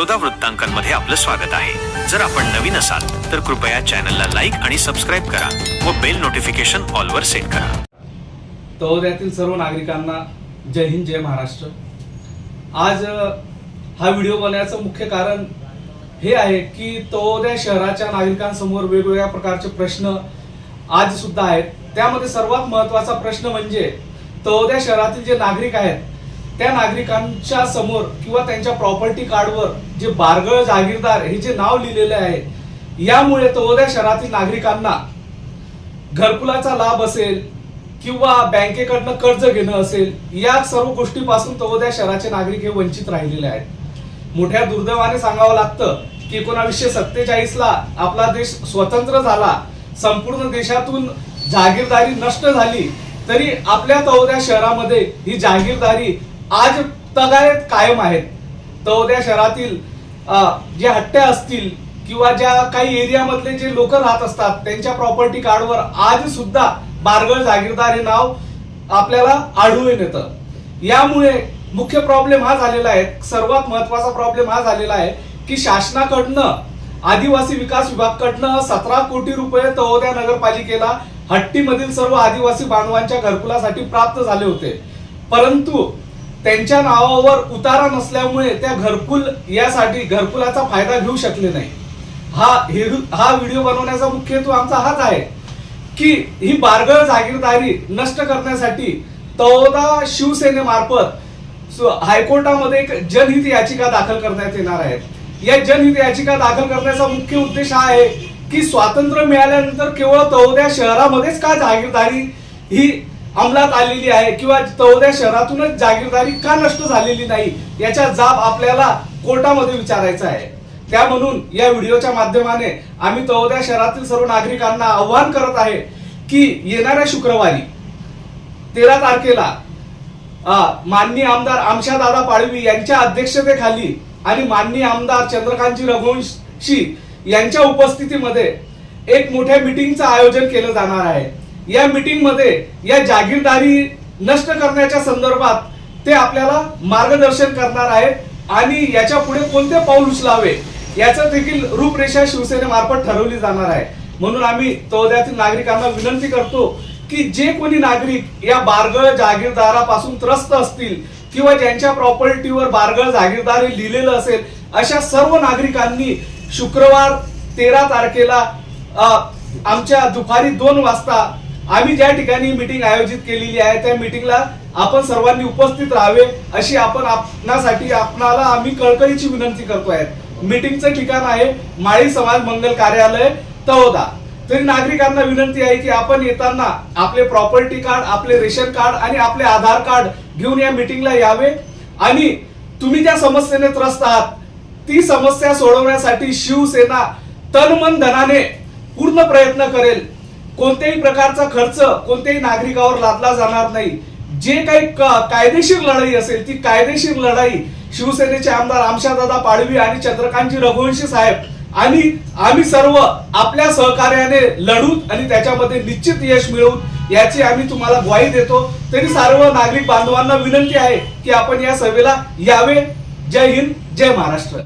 बडोदा वृत्तांकनमध्ये आपलं स्वागत आहे. जर आपण नवीन असाल तर कृपया चॅनलला लाईक आणि सबस्क्राईब करा व बेल नोटिफिकेशन ऑलवर सेट करा. तळोद्यातील सर्व नागरिकांना जय हिंद जय महाराष्ट्र. आज हा व्हिडिओ बनण्याचं मुख्य कारण हे आहे की तळोद्या शहराच्या नागरिकांसमोर वेगवेगळ्या प्रकारचे प्रश्न आज सुद्धा आहेत. त्यामध्ये सर्वात महत्त्वाचा प्रश्न म्हणजे तळोद्या शहरातील जे नागरिक आहेत त्या नागरिकांच्या समोर किंवा त्यांच्या प्रॉपर्टी कार्डवर जे बारगळ जागीरदार हे जे नाव लिहिलेले आहे यामुळे तळोद्या शहरातील नागरिकांना घरकुलाचा लाभ असेल किंवा बँकेकडनं कर्ज घेणं असेल या सर्व गोष्टीपासून तळोद्या शहराचे नागरिक हे वंचित राहिलेले आहेत. मोठ्या दुर्दैवाने सांगावं लागतं की एकोणावीसशे सत्तेचाळीस ला आपला देश स्वतंत्र झाला संपूर्ण देशातून जागीरदारी नष्ट झाली तरी आपल्या तळोद्या शहरामध्ये ही जागीरदारी आज तगायत कायम आहेत. तळोद्या शहरातील जे हट्ट्या असतील किंवा ज्या काही एरियामधले जे लोक राहत असतात त्यांच्या प्रॉपर्टी कार्डवर आज सुद्धा बारगळ जागीरदार हे नाव आपल्याला आढळून येतं. यामुळे मुख्य प्रॉब्लेम हा झालेला आहे सर्वात महत्त्वाचा प्रॉब्लेम हा झालेला आहे की शासनाकडनं आदिवासी विकास विभागाकडनं सतरा कोटी रुपये तळोद्या नगरपालिकेला हट्टीमधील सर्व आदिवासी बांधवांच्या घरकुलासाठी प्राप्त झाले होते. परंतु त्यांच्या नावावर उतारा नसल्यामुळे त्या घरकुल यासाठी घरकुलाचा फायदा घेऊ शकले नाही. हा हेतू हा व्हिडिओ बनवण्याचा मुख्य हेतू आमचा हाच आहे की ही बारगळ जागीरदारी नष्ट करण्यासाठी तौदा शिवसेनेमार्फत हायकोर्टामध्ये एक जनहित याचिका दाखल करण्यात येणार आहे. या जनहित याचिका दाखल करण्याचा मुख्य उद्देश हा आहे की स्वातंत्र्य मिळाल्यानंतर केवळ तौद्या शहरामध्येच का जागीरदारी ही अंमलात आलेली आहे किंवा चौदा शहरातूनच जागीरदारी का नष्ट झालेली नाही याचा जाब आपल्याला कोर्टामध्ये विचारायचा आहे. त्या म्हणून या व्हिडिओच्या माध्यमाने आम्ही तळोद्या शहरातील सर्व नागरिकांना आव्हान करत आहे की येणाऱ्या शुक्रवारी तेरा तारखेला माननीय आमदार आमशादादा पाडवी यांच्या अध्यक्षतेखाली आणि माननीय आमदार चंद्रकांतजी रघुवंशी यांच्या उपस्थितीमध्ये एक मोठ्या मिटिंगचं आयोजन केलं जाणार आहे. या मीटिंगमध्ये या जागीरदारी नष्ट करण्याच्या संदर्भात ते आपल्याला मार्गदर्शन करणार आहेत आणि याच्यापुढे कोणते पाऊल उचलावे याचं देखील रूपरेषा शिवसेनेमार्फत ठरवली जाणार आहे. म्हणून आम्ही तळोद्यातील नागरिकांना विनंती करतो की जे कोणी नागरिक या बारगळ जागीरदारापासून त्रस्त असतील किंवा ज्यांच्या प्रॉपर्टीवर बारगळ जागीरदार लिहिलेलं असेल अशा सर्व नागरिकांनी शुक्रवार तेरा तारखेला आमच्या दुपारी दोन वाजता आम्ही ज्या ठिकाणी मीटिंग आयोजित केलेली आहे त्या मीटिंगला आपण सर्वांनी उपस्थित राहावे अशी आपण आपणासाठी आपणाला आम्ही कळकळीची विनंती करतो आहे मीटिंगचं ठिकाण आहे माळी समाज मंगल कार्यालय तळोदा. तरी नागरिकांना विनंती आहे की आपण येताना आपले प्रॉपर्टी कार्ड आपले रेशन कार्ड आणि आपले आधार कार्ड घेऊन या मीटिंगला यावे. आणि तुम्ही ज्या समस्येने त्रस्त आहात ती समस्या सोडवण्यासाठी शिवसेना तन मन धनाने पूर्ण प्रयत्न करेल. कोणत्याही प्रकारचा खर्च कोणत्याही नागरिकावर लादला जाणार नाही. जे काही क- कायदेशीर लढाई असेल ती कायदेशीर लढाई शिवसेनेचे आमदार आमशादादा पाडवी आणि चंद्रकांतजी रघुवंशी साहेब आणि आम्ही सर्व आपल्या सहकार्याने लढून आणि त्याच्यामध्ये निश्चित यश मिळवून याची आम्ही तुम्हाला ग्वाही देतो. तरी सर्व नागरिक बांधवांना विनंती आहे की आपण या सभेला यावे. जय हिंद जय महाराष्ट्र.